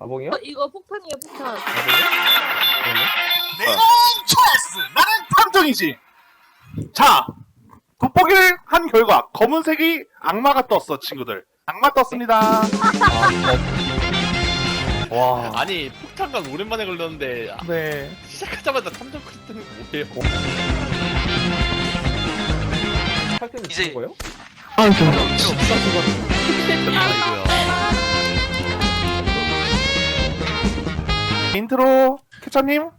아봉이요? 어, 이거 폭탄이에요 폭탄. 내가 쳤어. 나는 탐정이지. 자, 돋보기를 한 결과 검은색이 악마가 떴어, 친구들. 악마 떴습니다. 와. 아니 폭탄각 오랜만에 걸렸는데 아, 네. 시작하자마자 탐정 크리 뜨는 거 뭐예요? 탈퇴는 이제- 이제 거예요? 아이고야. 인트로 캐쳐님.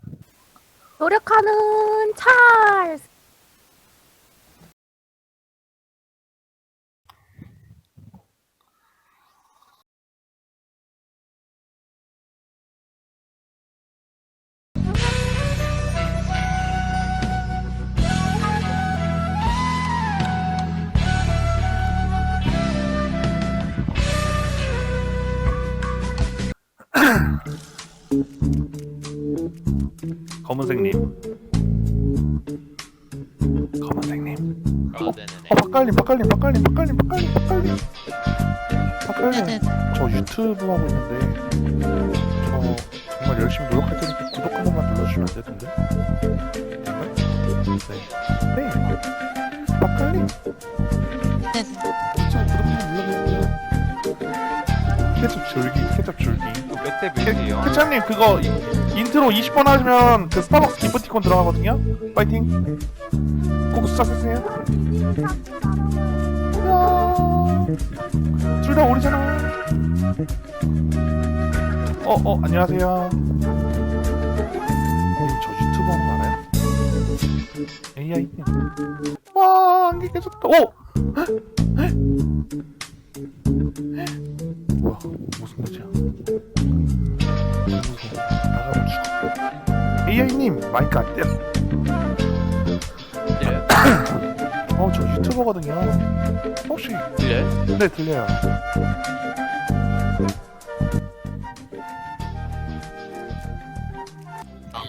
노력하는 찰스. 검은색님. 검은색님. 아 네네네. 어, 박갈님, 박갈님, 박갈님, 박갈님, 박갈님, 박갈님. 박갈님, 네네. 저 유튜브 하고 있는데, 저 정말 열심히 노력할 테니까 구독 한 번만 눌러주시면 안 되는데? 네. 네. 박갈님, 네. 저 구독 한 번 눌러주세요. 케첩 줄기, 케첩 줄기. 몇대 몇이에요? 케찹님 그거 이- 인트로 20번 하시면 그 스타벅스 기프티콘 들어가거든요. 파이팅. 꼭 숫자 쓰세요. 둘 다 오리잖아. 어, 어, 안녕하세요. 어, 저 유튜브 하는 거 알아요? AI. 와, 안개 깨졌다. 오! 무슨 뜻이야? 무서워. 나가면 죽어. AI님 마이크 안 돼? 예. 어, 저 유튜버거든요. 혹시 예. 네 들려요. 아,